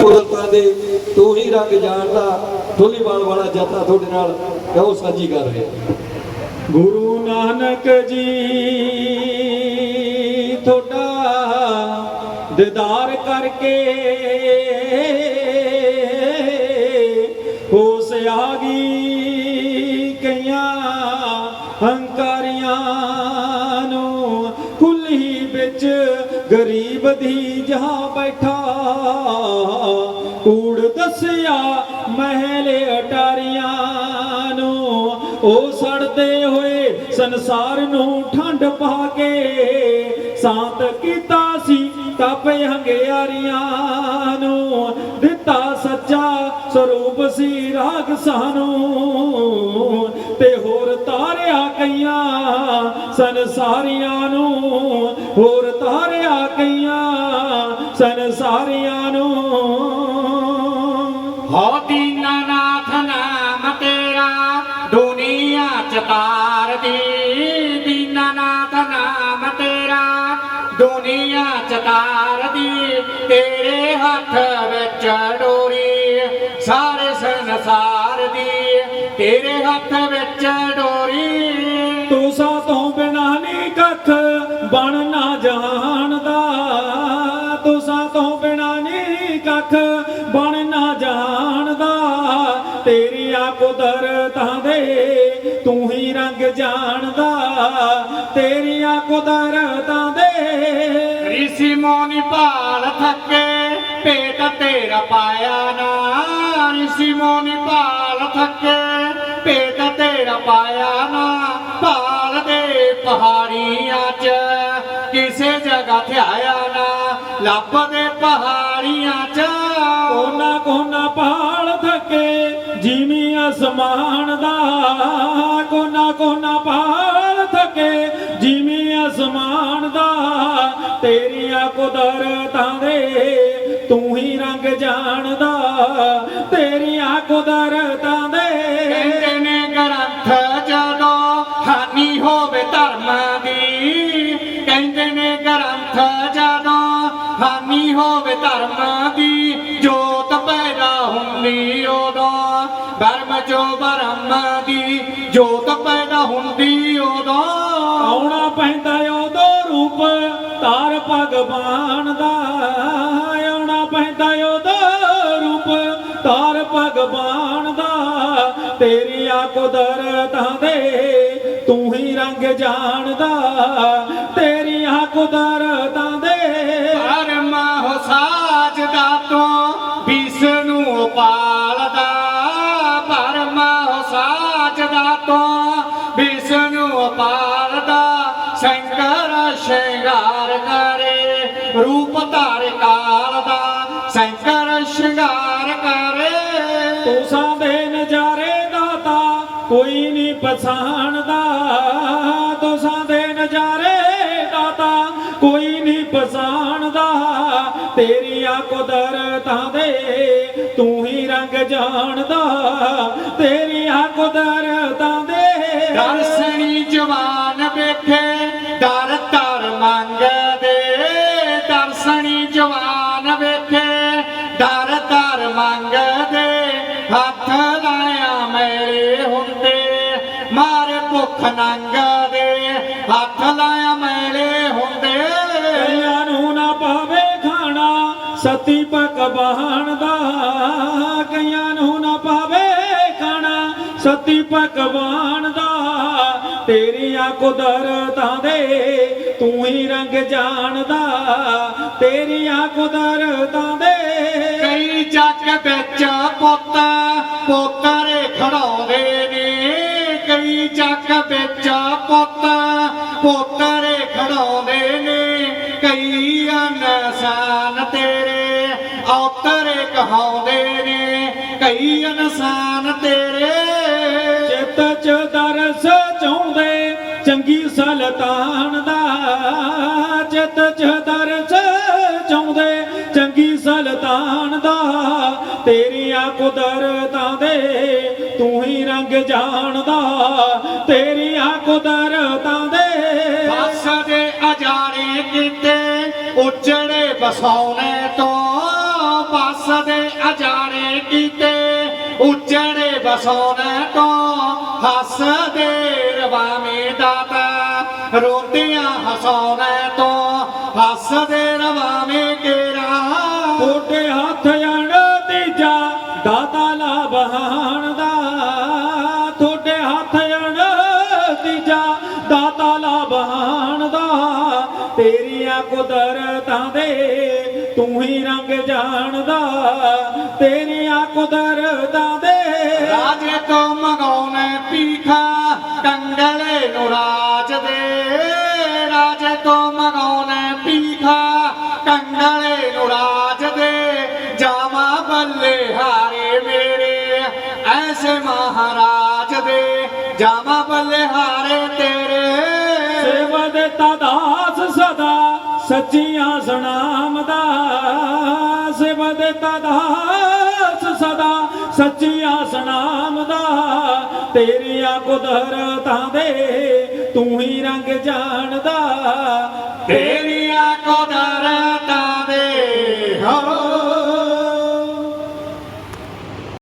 ਕੁਦਰਤਾਂ ਦੇ, ਤੂੰ ਹੀ ਰੰਗ ਜਾਣਦਾ ਢੋਲੀਵਾਲ ਵਾਲਾ ਜੱਥਾ ਤੁਹਾਡੇ ਨਾਲ ਉਹ ਸਾਂਝੀ ਕਰ ਰਿਹਾ। ਗੁਰੂ ਨਾਨਕ ਜੀ, ਤੁਹਾਡਾ ਦੀਦਾਰ ਕਰਕੇ ਗਰੀਬ ਦੀ ਜਹਾਂ ਬੈਠਾ। ਕੂੜ ਦੱਸਿਆ ਮਹਿਲ ਅਟਾਰੀਆਂ ਨੂੰ। ਉਹ ਸੜਦੇ ਹੋਏ ਸੰਸਾਰ ਨੂੰ ਠੰਡ ਪਾ ਕੇ ਸਾਤ ਕੀਤਾ ਸੀ ਤਪ ਹੰਗਿਆਰੀਆਂ ਨੂੰ। ਦਿੱਤਾ ਸੱਚਾ ਸਰੂਪ ਸੀ ਰਾਗ ਸਾਨੂੰ ਤੇ ਹੋਰ ਤਾਰਿਆ ਕਈਆਂ ਸੰਸਾਰੀਆਂ ਨੂੰ ਹੋਰ ਤਾਰਿਆ ਕਈਆਂ ਸੰਸਾਰੀਆਂ ਨੂੰ। ਹੋ ਦੀਨਾਨਾਥ ਨਾਮ ਤੇਰਾ ਦੁਨੀਆ ਚ ਤਾਰਦੀ ਦੀਨਾਨਾਥ ਨਾਮ ਤੇਰਾ ਦੁਨੀਆ ਚ ਤਾਰਦੀ ਤੇਰੇ ਹੱਥ ਵਿੱਚ ਡੋਰੀ ਸਾਰੇ ਸੰਸਾਰ ਦੀ। ਤੇਰੇ ਹੱਥ ਵਿੱਚ ਡੋਰੀ। ਤੂੰ ਸਾਤੋਂ ਕੱਖ ਬਣ ਨਾ ਜਾਣਦਾ। ਤੁਸਾਂ ਤੋਂ ਬਿਨਾ ਨਹੀਂ ਕੱਖ ਬਣ ਨਾ ਜਾਣਦਾ। ਤੇਰੀਆਂ ਕੁਦਰਤਾਂ ਦੇ ਤੂੰ ਹੀ ਰੰਗ ਜਾਣਦਾ। ਤੇਰੀਆਂ ਕੁਦਰਤਾਂ ਦੇ ਰਿਸ਼ੀ ਮੋਨੀ ਭਾਲ ਥੱਕੇ, ਪੇਟ ਤੇਰਾ ਪਾਇਆ ਨਾ। ਰਿਸ਼ੀ ਮੋਨੀ ਭਾਲ ਥੱਕੇ, ਪੇਟ ਤੇਰਾ ਪਾਇਆ ਨਾ। ਭਾਲ ਪਹਾੜੀਆਂ 'ਚ ਕਿਸੇ ਜਗ੍ਹਾ ਥਿਆਇਆ ਨਾ, ਲੱਭਦੇ ਪਹਾੜੀਆਂ 'ਚ। ਕੋਨਾ ਕੋਨਾ ਪਹਾੜ ਥੱਕੇ, ਜਿਵੇਂ ਅਸਮਾਨ ਦਾ ਕੋਨਾ ਕੋਨਾ ਪਹਾੜ ਥੱਕੇ, ਜਿਵੇਂ ਅਸਮਾਨ ਦਾ ਤੇਰੀਆਂ ਕੁਦਰਤਾਂ ਦੇ ਤੂੰ ਹੀ ਰੰਗ ਜਾਣਦਾ। ਤੇਰੀਆਂ ਕੁਦਰਤਾਂ ਦੇ ਬਰਮ ਜੋ ਬਰਮ ਦੀ ਜੋਤ ਪੈਦਾ ਹੁੰਦੀ ਉਦੋਂ। ਆਉਣਾ ਪੈਂਦਾ ਉਦੋਂ ਰੂਪ, ਤਾਰ ਭਗਵਾਨ ਦਾ। ਆਉਣਾ ਪੈਂਦਾ ਉਦੋਂ ਰੂਪ, ਤਾਰ ਭਗਵਾਨ ਦਾ। ਤੇਰੀਆਂ ਕੁਦਰਤਾਂ ਦੇ, ਤੂੰ ਹੀ ਰੰਗ ਜਾਣਦਾ। ਤੇਰੀਆਂ ਕੁਦਰਤਾਂ ਸ਼ੰਕਰ ਸ਼ਿੰਗਾਰ ਕਰੇ ਰੂਪ ਧਾਰੇ ਕਾਲ ਦਾ ਸ਼ੰਕਰ ਸ਼ਿੰਗਾਰ ਕਰੇ। ਤੂੰ ਸਾਦੇ ਨਜ਼ਾਰੇ ਦਾਤਾ ਕੋਈ ਨਹੀਂ ਪਛਾਣਦਾ। ਤੂੰ ਸਾਦੇ ਨਜ਼ਾਰੇ ਦਾਤਾ ਕੋਈ ਨਹੀਂ ਪਛਾਣਦਾ। ਤੇਰੀਆਂ ਕੁਦਰਤਾਂ ਦੇ ਤੂੰ ਹੀ ਰੰਗ ਜਾਣਦਾ। ਤੇਰੀਆਂ ਕੁਦਰਤਾਂ ਦੇ ਦਰਸ਼ਨੀ ਜਵਾਨ ਵੇਖੇ ਦਰ ਤਰ ਮੰਗਦੇ ਦਰਸ਼ਨੀ ਜਵਾਨ ਵੇਖੇ। ਦਰ ਤਰ ਮੰਗਦੇ ਹੱਥ ਲਾਇਆ ਮੇਰੇ ਹੁੰਦੇ। ਮਾਰੇ ਭੁੱਖ ਨੰਗਦੇ ਹੱਥ ਲਾਇਆ ਮੇਰੇ ਹੁੰਦੇ। ਕਈਆਂ ਨੂੰ ਨਾ ਪਾਵੇ ਖਾਣਾ, ਸਤੀ ਪਕਵਾਨ ਦਾ। ਕਈਆਂ ਨੂੰ ਨਾ ਪਾਵੇ ਖਾਣਾ, ਸਤੀ ਪਕਵਾਨ ਦਾ। ਤੇਰੀਆਂ ਕੁਦਰਤਾਂ ਦੇ, ਤੂੰ ਹੀ ਰੰਗ ਜਾਣਦਾ। ਤੇਰੀਆਂ ਕੁਦਰਤਾਂ ਦੇ। ਕਈ ਜੱਗ ਵਿੱਚ ਪੁੱਤ, ਪੋਤਰੇ ਖੜਾਉਂਦੇ ਨੇ। ਕਈ ਜੱਗ ਵਿੱਚ ਪੁੱਤ, ਪੋਤਰੇ ਖੜਾਉਂਦੇ ਨੇ। ਕਈ ਅਨਸਾਨ ਤੇਰੇ ਔਤਰੇ ਕਹਾਉਂਦੇ ਨੇ। ਕਈ ਇਨਸਾਨ ਤੇਰੇ ਚੰਗੀ ਦਾ ਚਿੱਤ ਚ ਦਰਸ ਚੰਗੀ ਸਲਤਾਨ ਦਾ, ਤੇਰੀਆਂ ਕੁਦਰਤਾਂ ਦੇ ਤੂੰ ਹੀ ਰੰਗ ਜਾਣਦਾ, ਤੇਰੀਆਂ ਕੁਦਰਤਾਂ ਦੇ। ਬਸ ਦੇ ਅਜਾਰੇ ਕੀਤੇ, ਉਜੜੇ ਬਸਾਉਣੇ ਤੋਂ। ਬਸ ਹੱਸਦੇ ਅਜਾਰੇ ਕੀਤੇ, ਉਜੜੇ ਬਸੋਨੇ ਤੋਂ। ਹੱਸਦੇ ਰਵਾਵੇਂ ਦਾਤਾ ਰੋਟੀਆਂ ਹਸਾਉਣੇ ਤੋਂ ਹੱਸਦੇ ਰਵਾਵੇਂ ਕੇਰਾ। ਤੁਹਾਡੇ ਹੱਥ ਅਣ ਤੀਜਾ ਦਾਤਾ ਲਾ ਬਹਾਨ ਦਾ। ਤੁਹਾਡੇ ਹੱਥ ਅਣ ਤੀਜਾ ਦਾਤਾ ਲਾ ਬਹਾਨ ਦਾ। ਤੇਰੀਆਂ ਕੁਦਰਤਾਂ ਦੇ ਤੂੰ ਹੀ ਰੰਗ ਜਾਣਦਾ। ਤੇਰੀਆਂ ਕੁਦਰਤਾਂ ਦੇ ਰਾਜੇ ਤੋਂ ਮੰਗਾਉਣੇ ਪੀਖਾ ਕੰਗਲੇ ਨੂੰ ਰਾਜ ਦੇ। ਰਾਜੇ ਤੋਂ ਮੰਗਾਉਣੇ ਪੀਖਾ ਕੰਗਲੇ ਨੂੰ ਰਾਜ ਦੇ। ਜਾਵਾ ਬੱਲੇ ਹਾਰੇ ਮੇਰੇ, ਐਸੇ ਮਹਾਰਾਜ ਦੇ। ਜਾਵਾ ਬੱਲੇ ਹਾਰੇ ਤੇਰੇ। ਸੇਵਾ ਦੇ ਦਾਸ ਸਦਾ, ਸੱਚੀਆਂ ਸੁਣਾਮਦਾ ਸੇਵਾ ਦੇ ਦਾਸ ਸਦਾ, ਸੱਚੀਆਂ ਸੁਣਾਮਦਾ ਤੇਰੇ ਕੁਦਰਤਾਂ ਦੇ ਤੂੰ ਹੀ ਰੰਗ ਜਾਣਦਾ ਤੇਰੀਆਂ